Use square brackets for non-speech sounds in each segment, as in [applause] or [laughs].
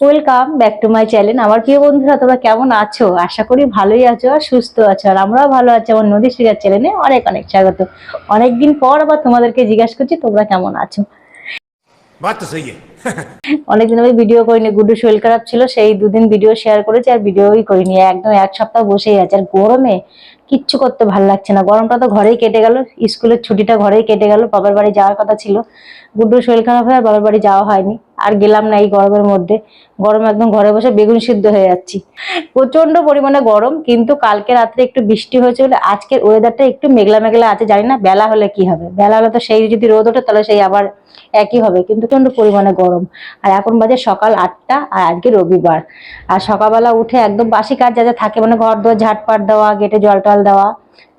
Welcome back to my channel আমার প্রিয় বন্ধুরা তোমরা কেমন আছো? আশা করি ভালোই আছো আর সুস্থ আছো। আর আমরাও ভালো আছি আমার নদী শিকার চ্যানেলে অনেক অনেক স্বাগত। অনেকদিন পর আবার তোমাদেরকে জিজ্ঞাসা করছি তোমরা কেমন আছো? [laughs] অনেকদিন আমি ভিডিও করিনি গুড্ডু শরীর খারাপ ছিল সেই দুদিন ভিডিও শেয়ার করেছি আর ভিডিওই করিনি। একদম এক সপ্তাহ বসেই আছে। আর গরমে কিচ্ছু করতে ভালো লাগছে না। গরমটা তো ঘরেই কেটে গেল। স্কুলের ছুটিটা ঘরেই কেটে গেল। বাবার বাড়ি যাওয়ার কথা ছিল। গুড্ডু শরীর খারাপ হয়ে আর বাবার বাড়ি যাওয়া হয়নি। আর গেলাম না এই গরমের মধ্যে। গরম একদম ঘরে বসে বেগুন সিদ্ধ হয়ে যাচ্ছি। প্রচণ্ড পরিমাণে গরম, কিন্তু কালকে রাত্রে একটু বৃষ্টি হয়েছে বলে আজকের ওয়েদারটা একটু মেঘলা মেঘলা আছে, জানি না বেলা হলে কি হবে। বেলা হলে তো সেই যদি রোদ ওঠে, তাহলে সেই আবার একই হবে, কিন্তু প্রচণ্ড পরিমাণে গরম? আর এখন বাজে সকাল আটটা আর আজকে রবিবার। আর সকালবেলা উঠে একদম বাসি কাজ যা যা থাকে মানে ঘর দোর ঝাটপাট দেওয়া, গেটে জল টল দেওয়া।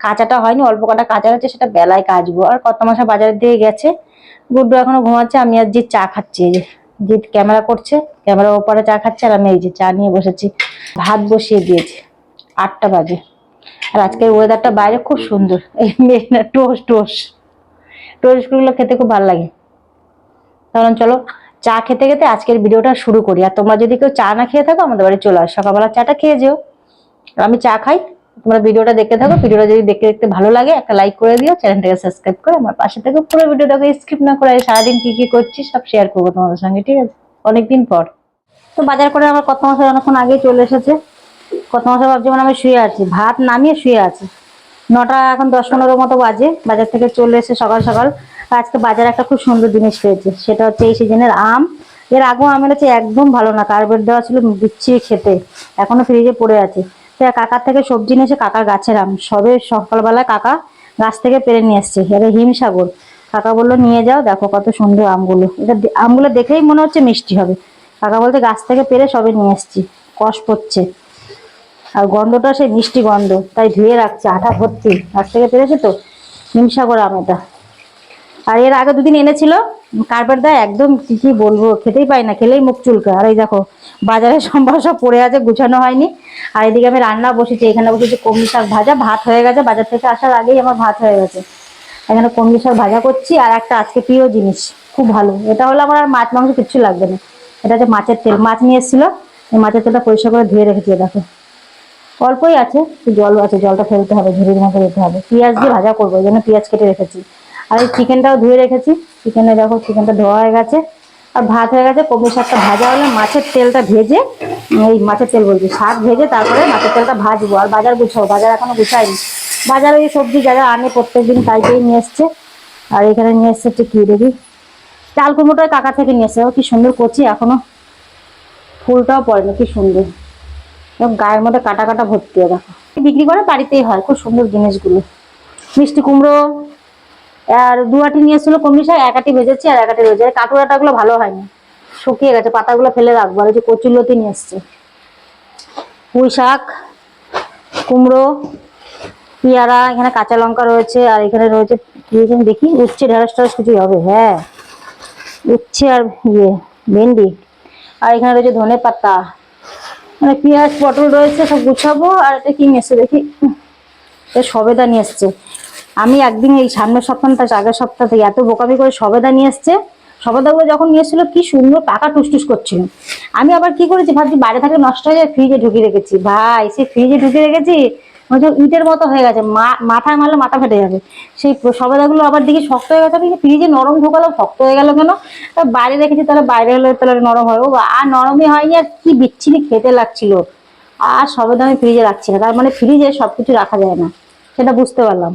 কাঁচাটা হয়নি, অল্প কটা কাঁচা আছে সেটা বেলায় কাচবো। আর কত মাসে বাজারের দিয়ে গেছে। গুড্ডু এখনও ঘুমাচ্ছে, আমি আর যে চা খাচ্ছি। যে ক্যামেরা করছে, ক্যামেরার ওপরে চা খাচ্ছে, আর আমি এই যে চা নিয়ে বসেছি। ভাত বসিয়ে দিয়েছি। আটটা বাজে। আর আজকের ওয়েদারটা বাইরে খুব সুন্দর। এই না টোস টোস টোস্টগুলো খেতে খুব ভালো লাগে। তাহলে চলো চা খেতে খেতে আজকের ভিডিওটা শুরু করি। আর তোমরা যদি কেউ চা না খেয়ে থাকো, আমাদের বাড়ি চলে আস। সকালবেলা চাটা খেয়ে যেও। আমি চা খাই। তোমরা ভিডিওটা দেখতে থাকো। ভিডিওটা যদি দেখতে দেখতে ভালো লাগে, একটা লাইক করে দিও। চ্যানেলটাকে সাবস্ক্রাইব করে আমার পাশে থেকে। পুরো ভিডিওটাকে স্কিপ না করে সারাদিন কি কি করছি, সব শেয়ার করব তোমাদের সঙ্গে, ঠিক আছে? অনেকদিন পর। তো বাজার করে আমার কত মাসে অনেকক্ষণ আগেই চলে এসেছে। কত মাসে ভাবছি মানে আমি শুয়ে আছি। ভাত নামিয়ে শুয়ে আছি। নটা, এখন দশ পনেরো মতো বাজে। বাজার থেকে চলে এসে সকাল সকাল আজকে বাজারে একটা খুব সুন্দর জিনিস পেয়েছে। সেটা হচ্ছে এই সিজনের আম। এর আগেও আম এনেছে একদম ভালো না, কার্বেট দেওয়া ছিল বিচ্ছিরি খেতে। এখনও ফ্রিজে পড়ে আছে। তো কাকার থেকে সবজি নিয়ে এসে কাকার গাছের আম। সবে সকালবেলা কাকা গাছ থেকে পেরে নিয়ে এসছে। এটা হিমসাগর কাকা বলল, নিয়ে যাও, দেখো কত সুন্দর আমগুলো। এটা আমগুলো দেখেই মনে হচ্ছে মিষ্টি হবে। কাকা বলতে গাছ থেকে পেরে সবে নিয়ে এসছি। কষ পড়ছে। আর গন্ধটা সেই মিষ্টি গন্ধ। তাই ধুয়ে রাখছে, আঠা ভর্তি। গাছ থেকে পেরেছে তো? হিমসাগর আম এটা। আর এর আগে দুদিন এনেছিল কার্পেট দেয়, একদম কি কি বলব, খেতেই পাই না, খেলেই মুখ চুলকা। আর এই দেখো, বাজারে সম্ভব সব পড়ে আছে, গুছানো হয়নি। আর এদিকে আমি রান্না বসেছি, এখানে বসেছি কমলি শাক ভাজা, ভাত হয়ে গেছে, বাজার থেকে আসার আগেই আমার ভাত হয়ে গেছে। এখানে কমলি শাক ভাজা করছি, আর একটা আজকে প্রিয় জিনিস, খুব ভালো। এটা হলো আমার আর মাছ, মাংস কিচ্ছু লাগবে না। এটা হচ্ছে মাছের তেল। মাছ নিয়ে এসেছিল, এই মাছের তেলটা পরিষ্কার করে ধুয়ে রেখেছি দেখো। অল্পই আছে, একটু জল আছে, জলটা ফেলতে হবে, ঝুড়ির দিতে হবে। পেঁয়াজ দিয়ে ভাজা করব ওই জন্য পেঁয়াজ কেটে রেখেছি। আর এই চিকেনটাও ধুয়ে রেখেছি। চিকেনে দেখো চিকেনটা ধোয়া হয়ে গেছে। আর ভাত হয়ে গেছে কবি শাকটা ভাজা হলে মাছের তেলটা ভেজে এই মাছের তেল বলছি, শাক ভেজে তারপরে মাছের তেলটা ভাজবো। আর বাজার গুছাবো, বাজার এখনও গুছাইনি বাজারে এই সবজি যারা আনে প্রত্যেক প্রত্যেকদিন তাইতেই নিয়ে এসছে। আর এখানে নিয়ে এসছে একটু কি দেখি চাল কুমড়োটা কাকা থেকে নিয়ে এসছে। কি সুন্দর করছি এখনও। ফুলটাও পড়েনি, কি সুন্দর। এবং গায়ের মধ্যে কাটা কাটা ভর্তি হয়, দেখো। বিক্রি করে বাড়িতেই হয়, খুব সুন্দর জিনিসগুলো। মিষ্টি কুমড়ো আর দু আটি নিয়ে এসেছিল কমলি শাক এক আটি ভেজেছি আর এক আটি রয়েছে। আর কাটুরাটাগুলো ভালো হয়নি। শুকিয়ে গেছে, পাতাগুলো ফেলে রাখব। আর যে কচুলতি নিয়ে এসছে। পুঁই শাক, কুমড়ো, পেয়ারা, এখানে কাঁচা লঙ্কা রয়েছে, আর এখানে রয়েছে দেখি? উচ্ছে, ঢেঁড়স ঢেঁড়স কিছুই হবে হ্যাঁ। উচ্ছে আর ইয়ে ভেন্ডি। আর এখানে রয়েছে ধনে পাতা। মানে পেঁয়াজ, পটল রয়েছে, সব গুছাবো। আর এটা কি নিয়ে এসছে দেখি? সবেদা নিয়ে এসছে। আমি একদিন এই সামনের সপ্তাহটা তার আগের সপ্তাহ থেকে এত বোকামি করে সবেদা নিয়ে এসছে। সবেদাগুলো যখন নিয়ে এসেছিল, কি সুন্দর পাকা টুসটুস করছিল। আমি আবার কি করেছি, ভাবছি বাইরে থাকলে নষ্ট হয়ে যায় ফ্রিজে ঢুকিয়ে রেখেছি। ভাই সে ফ্রিজে ঢুকিয়ে রেখেছি ইটের মতো হয়ে গেছে মাথায় মারলে মাথা ফেটে যাবে। সেই সবেদাগুলো আবার দেখি শক্ত হয়ে গেছে, আমি ফ্রিজে নরম ঢোকালো শক্ত হয়ে গেল কেন? বাইরে রেখেছি তাহলে বাইরে হলে তাহলে নরম হয়। ও আর নরমই হয়নি, আর কি বিচ্ছিরি খেতে লাগছিল। আর সবেদা আমি ফ্রিজে রাখছি না, তার মানে ফ্রিজে সবকিছু রাখা যায় না, সেটা বুঝতে পারলাম।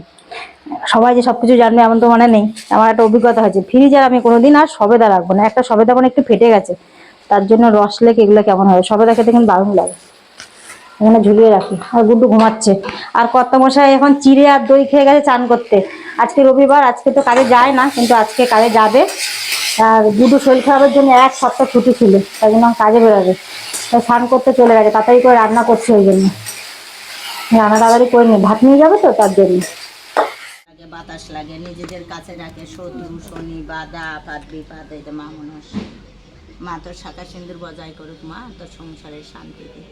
সবাই যে সবকিছু জানবে এমন তো মানে নেই। আমার একটা অভিজ্ঞতা হয়েছে। ফ্রিজে আমি কোনোদিন আর সবেদা রাখব না। একটা সবেদা মানে একটু ফেটে গেছে। তার জন্য রস লেকে এগুলো কেমন হবে? সবেদা খেতে কিন্তু দারুণ লাগে। এখানে ঝুলিয়ে রাখি। আর গুড্ডু ঘুমাচ্ছে। আর কর্তা মশাই এখন চিড়ে আর দই খেয়ে গেছে চান করতে। আজকে রবিবার, আজকে তো কাজে যায় না, কিন্তু আজকে কাজে যাবে। আর গুড্ডু শরীর খারাপের জন্য এক সপ্তাহ ছুটি ছিল। তাই জন্য কাজে বেরোবে। তাই স্নান করতে চলে গেছে। তাড়াতাড়ি করে রান্না করছে ওই জন্য। রান্না তাড়াতাড়ি করে নি ভাত নিয়ে যাবে তো তার জন্য। বাতাস লাগে নিজেদের কাছে রাখে শত্রু শনি বাধা পাত বিপাদ এই তো মা মানুষ মা তোর শাখা সিন্দুর বজায় করুক মা তোর সংসারের শান্তিতে।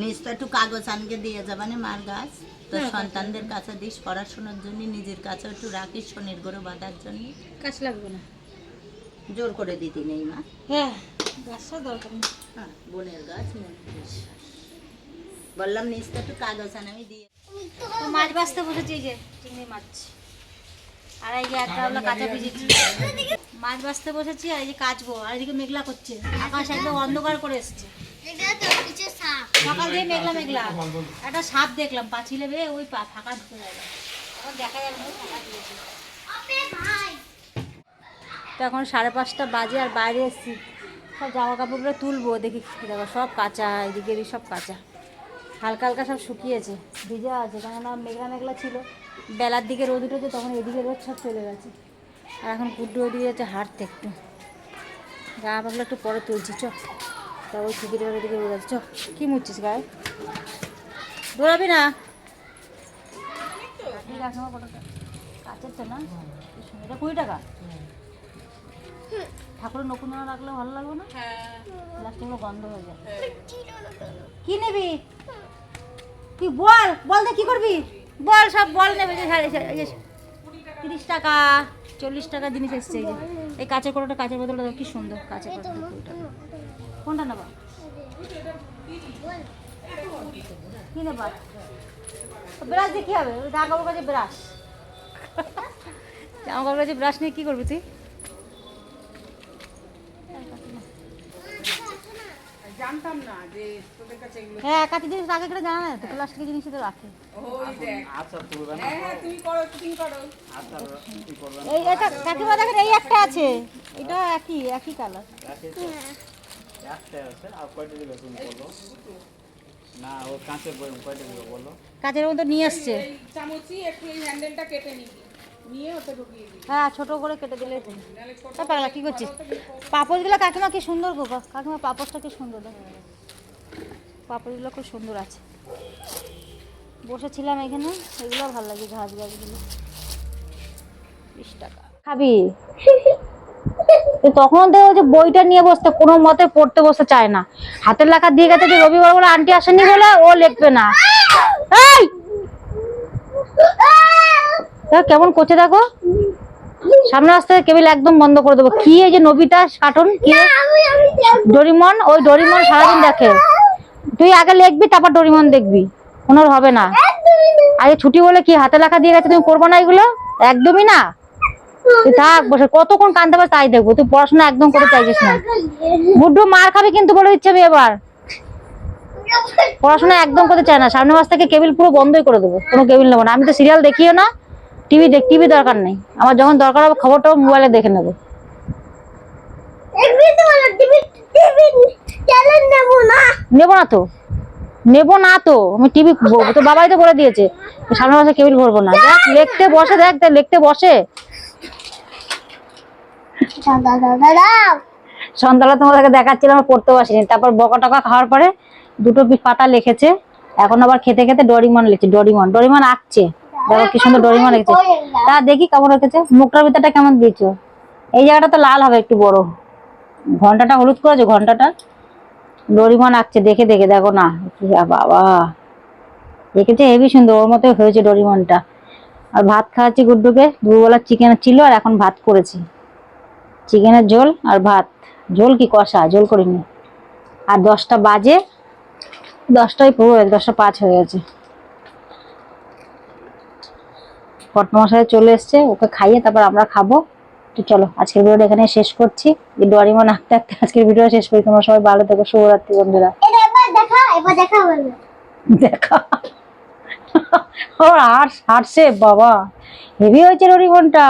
নিজ তো একটু কাগজ আনকে দিয়ে যাবে না মার গাছ। তোর সন্তানদের কাছে দিস পড়াশোনার জন্য নিজের কাছে একটু রাখিস শনির গরু বাঁধার জন্য। কাজ লাগবে না। জোর করে দিতি নেই মা। হ্যাঁ গাছটা দরকার হ্যাঁ বোনের গাছ বললাম নিচটা একটু কাগজ আন আমি দিয়ে তো মাছ বাছতে বসেছি এই যে চিংড়ি মাছ। আর এই যে একটা হলো কাঁচা ভিজেছি। মাছ বাছতে বসেছি আর এই যে কাচবো আর এদিকে মেঘলা করছে। আকাশ একদম অন্ধকার করে এসছে। সকাল দিয়ে মেঘলা মেঘলা। একটা সাপ দেখলাম পাঁচিলে বেয়ে ওই পা ফাঁকা ঢুকে যাবে এখন দেখা যাবে না ফাঁকা দিয়েছে তো এখন সাড়ে পাঁচটা বাজে আর বাইরে এসেছি। সব জামা কাপড়গুলো তুলবো দেখি দেখো সব কাঁচা এদিকে এদিকে সব কাঁচা। হালকা হালকা সব শুকিয়েছে। ভিজা আছে, কেননা মেঘলা মেঘলা ছিল। বেলার দিকে রোদ উঠেছে, তখন এদিকে রোদ সব চলে গেছে। আর এখন কুড্ডু ওদিকে যাচ্ছে হাঁটতে একটু। গা পাগলা একটু পরে তুলছি চ তা ওই টিকিটের দিকে রোদ আছে চ কী মুচ্ছিস গায়ে? দৌড়াবি না? কাছের তো না? কুড়ি টাকা? ঠাকুরের নকুন রাখলে ভালো লাগবে না? প্লাস্টিকগুলো গন্ধ হয়ে যায়। কি নিবি? তুই বল? বল দে কি করবি? বল সব বল নেবে যে তিরিশ টাকা চল্লিশ টাকা জিনিস এসছে এই যে। এই কাঁচের কোটোটা কাঁচের বোতলটা দেখো কি সুন্দর কাঁচের কোটোটা কোনটা নেবা? কি নেবা? ব্রাশ দিয়ে কী হবে? ওই জামা কাপড় কাছে ব্রাশ। [laughs] জামা কাপড় কাছে ব্রাশ নিয়ে কী করবি তুই? জানতাম না যে তোদের কাছে এগুলো হ্যাঁ কাঁচের জিনিস রাখে করে জানা না তো প্লাস্টিকের জিনিস তো রাখে। ওই দেখ। হ্যাঁ হ্যাঁ তুমি করো তুমি করো। এই এটা কাকিমা দেখেন এই একটা আছে। এটা একই একই কালার একটা আছে আর কয়টা দিলে তুমি বলো না ও কাঁচের বই কয়টা দিলে বলো কাঁচের মতো নিয়ে আসছে। চামচি একটু এই হ্যান্ডেলটা কেটে নিবি। নিয়ে ওটা ঢুকিয়ে দিবি। হ্যাঁ ছোট করে কেটে দিলে তো। পাগলা কি করছিস? পাপড়গুলো কাকিমা কি সুন্দর গো কাকিমা পাপড়টা কি সুন্দর দেখো। পাপড়গুলো খুব সুন্দর আছে। বসেছিলাম এখানে এগুলো ভালো লাগে ঘাস গাছগুলো বিশ টাকা। খাবি? তখন থেকে ওই যে বইটা নিয়ে বসতে, কোনো মতে পড়তে বসতে চায় না। হাতের লেখা দিয়ে গেছে যে রবিবার বলে আন্টি আসেনি বলে ও লিখবে না। কেমন করছে দেখো? সামনে আসতে কেবিল একদম বন্ধ করে দেবো। কি এই যে নবিতা কার্টুন কি? ডোরিমন? ওই ডোরিমন সারাদিন দেখে। তুই আগে লিখবি, তারপর ডোরিমন দেখবি। কোনো হবে না। আগে ছুটি বলে কি হাতে লেখা দিয়ে গেছে, তুমি করব না এগুলো? একদমই না। তুই থাক বসে কতক্ষণ পারস তাই দেখব। তুই পড়াশোনা একদম করতে চাইছিস না। বুড্ডু মার খাবি কিন্তু বলে দিচ্ছে আমি এবার। পড়াশোনা একদম করতে চায় না। সামনের মাস থেকে কেবিল পুরো বন্ধই করে দেবো। কোনো কেবিল নেব না। আমি তো সিরিয়াল দেখিও না টিভি দেখ টিভি দরকার নেই। আমার যখন দরকার হবে খবরটাও মোবাইলে দেখে নেব। নেব না। তো। নেব না তো। আমি টিভি তো বাবাই তো বলে দিয়েছে সামনের মাসে কেবিল ভরবো না। দেখ লিখতে বসে দেখ দেখ লিখতে বসে। সন্ধ্যাবেলা। তোমাদেরকে দেখাচ্ছিলাম পড়তে বসিনি তারপর বকা টকা খাওয়ার পরে দুটো পাতা লিখেছে। এখন আবার খেতে খেতে ডরিমন লিখছে, ডরিমন। ডরিমন আঁকছে। দেখো কি সুন্দর ডরিমন লিখছে তা দেখি কেমন রেখেছে মুখটার ভিতরটা কেমন দিয়েছ? এই জায়গাটা তো লাল হবে একটু বড়। ঘন্টাটা হলুদ করেছে, ঘন্টাটা? ডরিমন আঁকছে, দেখে দেখে। দেখো না বাবা। দেখেছে? হেবি সুন্দর, ওর মতো হয়েছে ডরিমনটা। আর ভাত খাওয়াচ্ছি গুড্ডুকে। দুবেলা চিকেন ছিল আর এখন ভাত করেছি। চিকেনের ঝোল আর ভাত। ঝোল কি কষা? ঝোল করিনি। আর দশটা বাজে দশটাই পুরো হয়ে দশটা পাঁচ হয়ে গেছে। কটমশাই চলে এসছে ওকে খাইয়ে তারপর আমরা খাব। তো চলো আজকের ভিডিওটা এখানে শেষ করছি। ডরিমন আঁকতে আঁকতে আজকের ভিডিও শেষ করি। তোমরা সবাই ভালো থেকো শুভরাত্রি বন্ধুরা। দেখা [laughs] ওর হার্ট হার্ট বাবা। হেভি হয়েছে ডরিমনটা